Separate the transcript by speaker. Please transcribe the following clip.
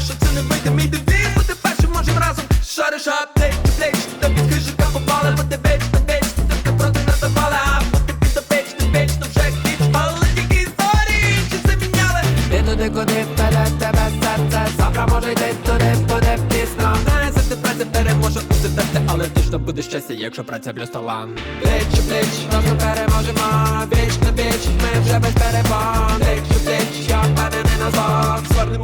Speaker 1: Що це не вийде мій девіз. Бути першим можем разом. Шариш аптеч, плеч Тобі хижика попали, бо ти веч, ти веч Ти проти нас запала, бо ти підопеч, ти веч, то вже кіч. Але тільки історії, чи це міняли?
Speaker 2: Ти туди, куди веде тебе серце. Завтра може йти туди, буде пізно.
Speaker 1: Знає, завжди праця переможе у серце. Але точно буде щастя, якщо праця плюс талант
Speaker 2: Плеч плеч, разом переможемо